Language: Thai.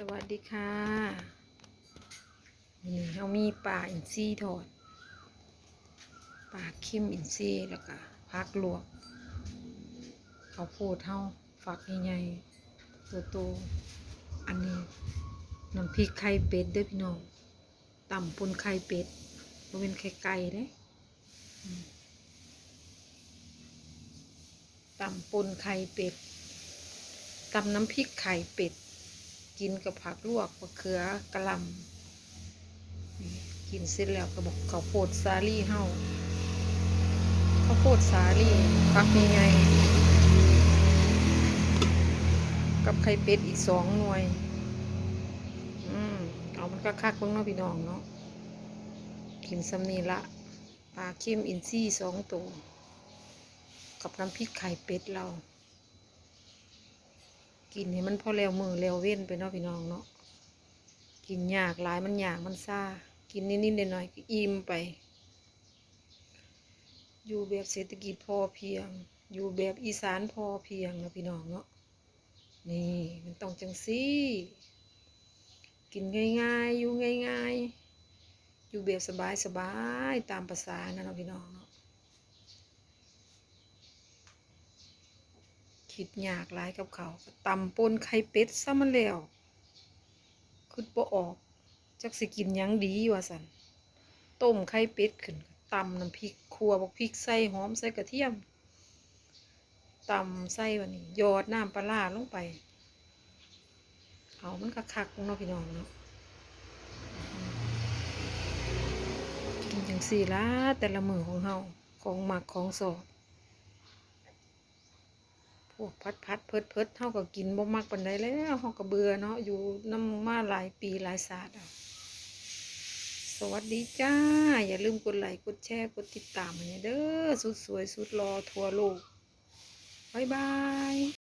สวัสดีค่ะนี่เขามีปลาอินทรีทอดปลาคิมอินทรีแล้วก็พักลวกเขาวโพดเท่าฝักใหญ่ๆตัวโตอันนี้น้ำพริกไข่เป็ดด้อพี่น้องต่ำปนไข่เป็ดบ่เป็นไข่ไก่เด้อืมต่ำปนไข่เป็ดตำน้ำพริกไข่เป็ด กินกับผักลวกมะเขือกระลำกินเสร็จแล้วก็บอกข้าวโพดสาลี่เฮาข้าวโพดสาลี่ฟักยังไงกับไข่เป็ดอีกสองหน่วย อืมเอามันก็คักเบิ่งเนาะพี่น้องเนาะกินซ้ำนี่ละปลาเค็มอินซี่สองตัว กับน้ำพริกไข่เป็ดเรา กินให้มันพอแล้วมือแล้วเว้นไปเนาะพี่น้องเนาะกินยากหลายมันยากมันซ่ากินนิดๆหน่อยๆอิ่มไป อยู่แบบเศรษฐกิจพอเพียง อยู่แบบอีสานพอเพียงเนาะพี่น้องเนาะนี่มันต้องจังซี่กินง่ายๆ อยู่ง่ายๆ อยู่แบบสบายๆ ตามภาษานะเนาะพี่น้องเนาะ คิดยากหลายกับเขาตำปนไข่เป็ดซะมันแล้วคือบ่ออก จักสิกินยังดีว่าสันต้มไข่เป็ดขึ้นตำน้ำพริกขัวบักพริกใส่หอมใส่กระเทียมตำใส่วันนี้ยอดน้ำปลาร้าลงไปเอามันคักเนาะพี่น้องเนาะกินจังสี่ละแต่ละมือของเฮาของหมักของสอบ พวกพัดพัดเพิดเพิดเท่ากับกินบ่มักปันใดแล้วเฮาก็เบื่อเนาะอยู่น้ำมาหลายปีหลายศาสตร์สวัสดีจ้า อย่าลืมกดไลค์กดแชร์กดติดตามให้เด้อสุดสวยสุดรอทั่วโลกบ๊ายบาย